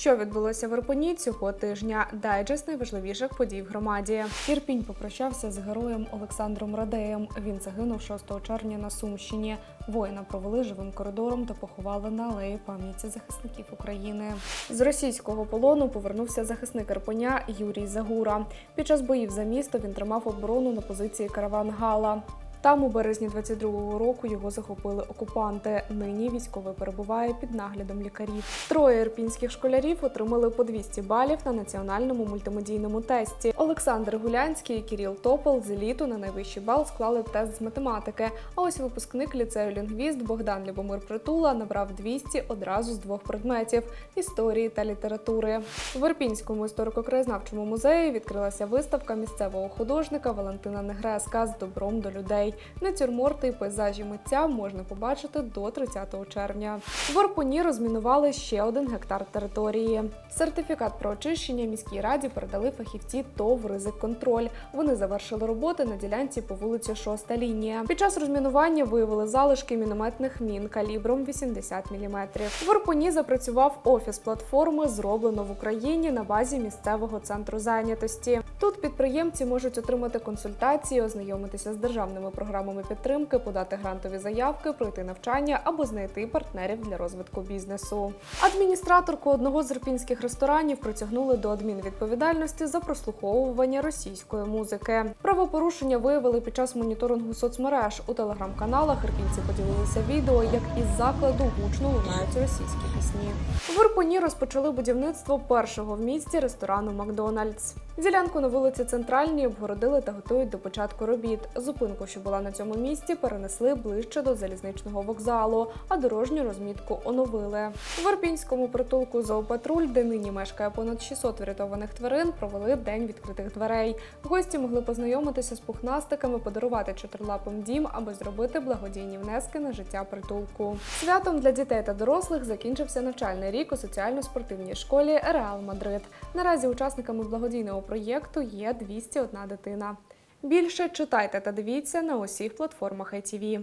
Що відбулося в Ірпені цього тижня? Дайджест найважливіших подій в громаді. Ірпінь попрощався з героєм Олександром Радеєм. Він загинув 6 червня на Сумщині. Воїна провели живим коридором та поховали на алеї пам'яті захисників України. З російського полону повернувся захисник Ірпеня Юрій Загура. Під час боїв за місто він тримав оборону на позиції караван Гала. Там у березні 22-го року його захопили окупанти. Нині військовий перебуває під наглядом лікарів. Троє ірпінських школярів отримали по 200 балів на національному мультимедійному тесті. Олександр Гулянський і Кіріл Топол з еліту на найвищий бал склали тест з математики. А ось випускник ліцею лінгвіст Богдан Любомир Притула набрав 200 одразу з двох предметів історії та літератури. В Ірпінському історико-краєзнавчому музеї відкрилася виставка місцевого художника Валентина Негреска з добром до людей. Натюрморти і пейзажі митця можна побачити до 30 червня. В Орпуні розмінували ще один гектар території. Сертифікат про очищення міській раді передали фахівці ТОВ «Ризик Контроль». Вони завершили роботи на ділянці по вулиці 6 лінія. Під час розмінування виявили залишки мінометних мін калібром 80 мм. В Орпуні запрацював офіс платформи, зроблено в Україні на базі місцевого центру зайнятості. Тут підприємці можуть отримати консультації, ознайомитися з державними програмами підтримки, подати грантові заявки, пройти навчання або знайти партнерів для розвитку бізнесу. Адміністраторку одного з ірпінських ресторанів притягнули до адмінвідповідальності за прослуховування російської музики. Правопорушення виявили під час моніторингу соцмереж. У телеграм-каналах ірпінці поділилися відео, як із закладу гучно лунають російські пісні. В Ірпені розпочали будівництво першого в місті ресторану Макдональдс. Ділянку на вулиці Центральній обгородили та готують до початку робіт. Зупинку, що була на цьому місці, перенесли ближче до залізничного вокзалу, а дорожню розмітку оновили. В Ірпінському притулку зоопатруль, де нині мешкає понад 600 врятованих тварин, провели день відкритих дверей. Гості могли познайомитися з пухнастиками, подарувати чотирилапим дім, аби зробити благодійні внески на життя притулку. Святом для дітей та дорослих закінчився навчальний рік у соціально-спортивній школі Реал Мадрид. Наразі учасниками благодійного проєкту є 201 дитина. Більше читайте та дивіться на усіх платформах ITV.